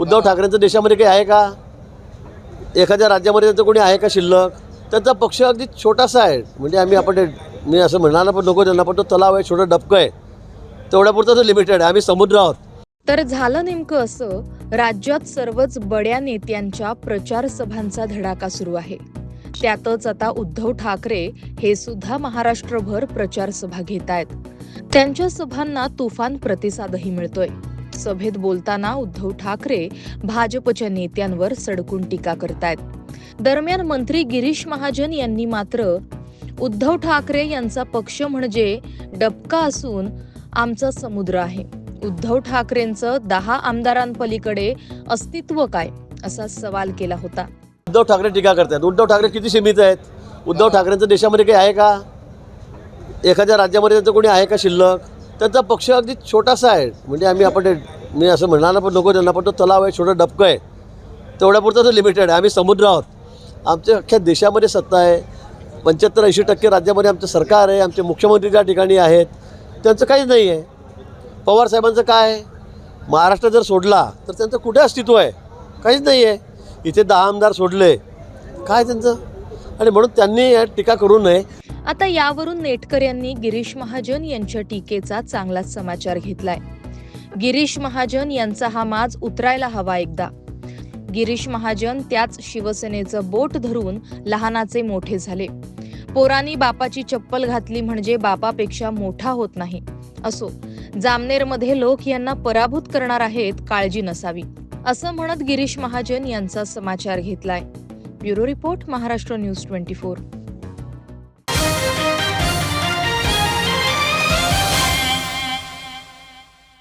उद्धव ठाकरेंचं देशामध्ये काही आहे का? एखाद्या राज्यामध्ये त्यांचं कोणी आहे का शिल्लक? त्यांचा पक्ष अगदी छोटासा आहे. म्हणजे आम्ही आपण ते- मी असं म्हणायला पण नको त्यांना पण तो तलाव आहे छोटं डबकं आहे. तेवढ्यापुरतं तो लिमिटेड आहे. आम्ही समुद्र आहोत. तर झालं नेमकं असं राज्यात सर्वच बड्या नेत्यांच्या प्रचार सभांचा धडाका सुरू आहे. त्यातच आता उद्धव ठाकरे हे सुद्धा महाराष्ट्रभर प्रचार सभा घेत आहेत त्यांच्या सभांना तुफान प्रतिसादही मिळतोय. सभेत बोलताना उद्धव ठाकरे भाजपच्या नेत्यांवर सडकून टीका करतायत. दरम्यान मंत्री गिरीश महाजन यांनी मात्र उद्धव ठाकरे यांचा पक्ष म्हणजे डबका असून आमचा समुद्र आहे. उद्धव ठाकरेंचं दहा आमदारांपलीकडे अस्तित्व काय? असा सवाल केला होता. उद्धव ठाकरे टीका करतात उद्धव ठाकरे किती सीमित आहेत? उद्धव ठाकरेंचं देशामध्ये काही आहे का? एखाद्या राज्यामध्ये त्यांचं कोणी आहे का शिल्लक? त्यांचा पक्ष अगदी छोटासा आहे. म्हणजे आम्ही आपण मी असं म्हणायला पण नको त्यांना पण तो तलाव आहे छोटं डबकं आहे. तेवढ्यापुरतं तो लिमिटेड आहे. आम्ही समुद्र आहोत. आमच्या अख्ख्या देशामध्ये सत्ता आहे. पंच्याहत्तर ऐंशी टक्के राज्यामध्ये आमचं सरकार आहे. आमचे मुख्यमंत्री त्या ठिकाणी आहेत त्यांचं काहीच नाही आहे. पवारसाहेबांचं काय आहे? महाराष्ट्र जर सोडला तर त्यांचं कुठे अस्तित्व आहे? काहीच नाही आहे. इथे दहा आमदार सोडले. काय त्यांचं? आणि म्हणून त्यांनी या टीका करू नये. आता यावरून नेटकर यांनी गिरीश महाजन यांच्या टीकेचा चांगलाच समाचार घेतलाय. गिरीश महाजन यांचा हा माज उतरायला हवा एकदा. गिरीश महाजन त्याच शिवसेनेचं बोट धरून लहानाचे मोठे झाले. पोरानी बापाची चप्पल घातली म्हणजे बापापेक्षा मोठा होत नाही. असो जामनेरमध्ये लोक यांना पराभूत करणार आहेत काळजी नसावी. असं म्हणत गिरीश महाजन यांचा समाचार घेतलाय. Bureau report Maharashtra news twenty four.